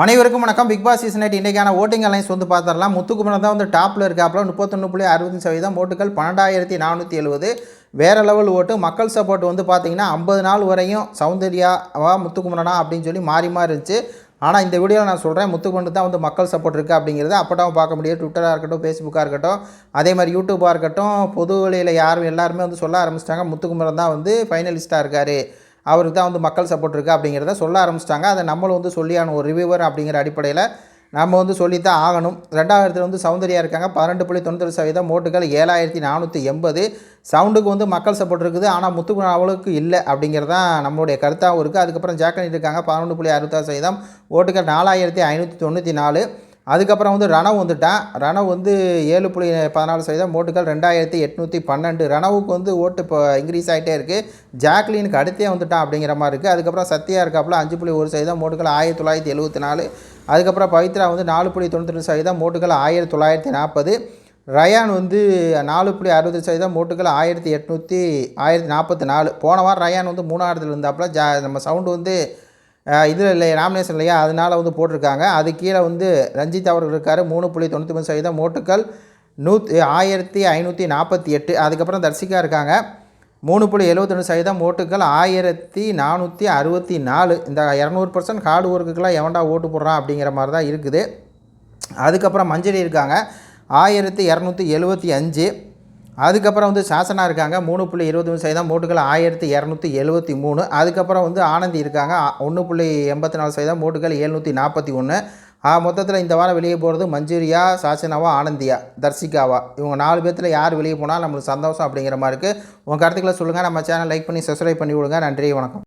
அனைவருக்கும் வணக்கம். Bigg Boss season eight இன்றைக்கான ஓட்டிங் அலைன்ஸ் வந்து பார்த்துடலாம். முத்துக்குமரன் தான் வந்து டாப்பில் இருக்காப்புல. முப்பத்தொன்று புள்ளி அறுபத்தஞ்சு சதவீதம் ஓட்டுகள் பன்னெண்டாயிரத்தி நானூற்றி எழுபது வேறு லெவல் ஓட்டு மக்கள் சப்போர்ட் வந்து பார்த்திங்கன்னா ஐம்பது நாள் வரையும் சௌந்தர்யாவா முத்துக்குமரனா அப்படின்னு சொல்லி மாறி மாறி இருந்துச்சு. ஆனால் இந்த வீடியோவில் நான் சொல்கிறேன் முத்துக்குமரன் தான் வந்து மக்கள் சப்போர்ட் இருக்குது அப்படிங்கிறது. அப்பட்டாவும் பார்க்க முடியும். ட்விட்டராக இருக்கட்டும் ஃபேஸ்புக்காக இருக்கட்டும் அதே மாதிரி யூடியூப்பாக இருக்கட்டும் பொது வழியில் யாரும் எல்லாருமே வந்து சொல்ல ஆரம்பிச்சிட்டாங்க. முத்துக்குமரன் தான் வந்து ஃபைனலிஸ்ட்டாக இருக்கார். அவருக்கு தான் வந்து மக்கள் சப்போர்ட் இருக்குது அப்படிங்கிறத சொல்ல ஆரம்பிச்சிட்டாங்க. அதை நம்மளும் வந்து சொல்லியான ஒரு ரிவ்யூவர் அப்படிங்கிற அடிப்படையில் நம்ம வந்து சொல்லித்தான் ஆகணும். ரெண்டாயிரத்தில் வந்து சௌந்தர்யா இருக்காங்க. பன்னெண்டு புள்ளி தொண்ணூறு சதவீதம் ஓட்டுகள் ஏழாயிரத்தி நானூற்றி எண்பது. சவுண்டுக்கு வந்து மக்கள் சப்போர்ட் இருக்குது. ஆனால் முத்துக்குமரன் அவளுக்கு இல்லை அப்படிங்கிறது தான் நம்மளுடைய கருத்தாகவும் இருக்குது அதுக்கப்புறம் ஜாக்கனி இருக்காங்க. பன்னெண்டு புள்ளி அறுபத்தாறு சதவீதம் ஓட்டுகள் நாலாயிரத்தி ஐநூற்றி தொண்ணூற்றி நாலு. அதுக்கப்புறம் வந்து ரணவ் வந்துட்டான். ரணவ் வந்து ஏழு புள்ளி பதினாலு சதவீதம் ஓட்டுகள் ரெண்டாயிரத்தி எட்நூற்றி பன்னெண்டு. ரணவுக்கு வந்து ஓட்டு இப்போ இன்க்ரீஸ் ஆகிட்டே இருக்குது ஜாக்லினுக்கு அடுத்தே வந்துட்டான் அப்படிங்கிற மாதிரி இருக்குது அதுக்கப்புறம் சத்யா இருக்காப்புல அஞ்சு புள்ளி ஒரு சதவீதம் ஓட்டுகள் ஆயிரத்தி தொள்ளாயிரத்தி எழுபத்தி நாலு. அதுக்கப்புறம் பவித்ரா வந்து நாலு புள்ளி தொண்ணூற்றி சதவீதம் ஓட்டுகள் ஆயிரத்தி தொள்ளாயிரத்தி நாற்பது. ரயான் வந்து நாலு புள்ளி அறுபது சதவீதம் ஓட்டுகள் ஆயிரத்தி எட்நூற்றி ஆயிரத்தி நாற்பத்தி நாலு. போன வாரம் ரயான் வந்து மூணாயிரத்தில் இருந்தாப்புல ஜா நம்ம சவுண்டு வந்து இதில் இல்லை நாமினேஷன் இல்லையா? அதனால் வந்து போட்டிருக்காங்க. அது கீழே வந்து ரஞ்சித் அவர்கள் இருக்கார். மூணு புள்ளி தொண்ணூற்றி மூணு சதவீதம் ஓட்டுக்கள் நூற்றி ஆயிரத்தி ஐநூற்றி நாற்பத்தி எட்டு. அதுக்கப்புறம் தர்சிகா இருக்காங்க. மூணு புள்ளி எழுபத்தொன்று சதவீதம் ஓட்டுக்கள் ஆயிரத்தி நானூற்றி அறுபத்தி நாலு. இந்த இரநூறு பர்சன்ட் ஹார்ட் ஒர்க்குக்கெல்லாம் எவன்டா ஓட்டு போடுறான் அப்படிங்கிற மாதிரி தான் இருக்குது. அதுக்கப்புறம் மஞ்சளி இருக்காங்க. ஆயிரத்தி இரநூத்தி எழுபத்தி அஞ்சு. அதுக்கப்புறம் வந்து சாசனா இருக்காங்க. மூணு புள்ளி இருபத்தி மூணு சதவீதம் ஓட்டுகள் ஆயிரத்தி இரநூத்தி எழுபத்தி மூணு. அதுக்கப்புறம் வந்து ஆனந்தி இருக்காங்க. ஒன்று புள்ளி எண்பத்தி நாலு சதவீதம் ஓட்டுகள் எழுநூற்றி நாற்பத்தி ஒன்று மொத்தத்தில் இந்த வாரம் வெளியே போகிறது மஞ்சூரியா சாசனாவா ஆனந்தியா தர்சிகாவா இவங்க நாலு பேர்த்தில் யார் வெளியே போனால் நம்மளுக்கு சந்தோஷம் அப்படிங்கிற மாதிரி இருக்குது உங்கள் கருத்துக்களை சொல்லுங்கள் நம்ம சேனல் லைக் பண்ணி சப்ஸ்கிரைப் பண்ணி விடுங்க. நன்றி வணக்கம்.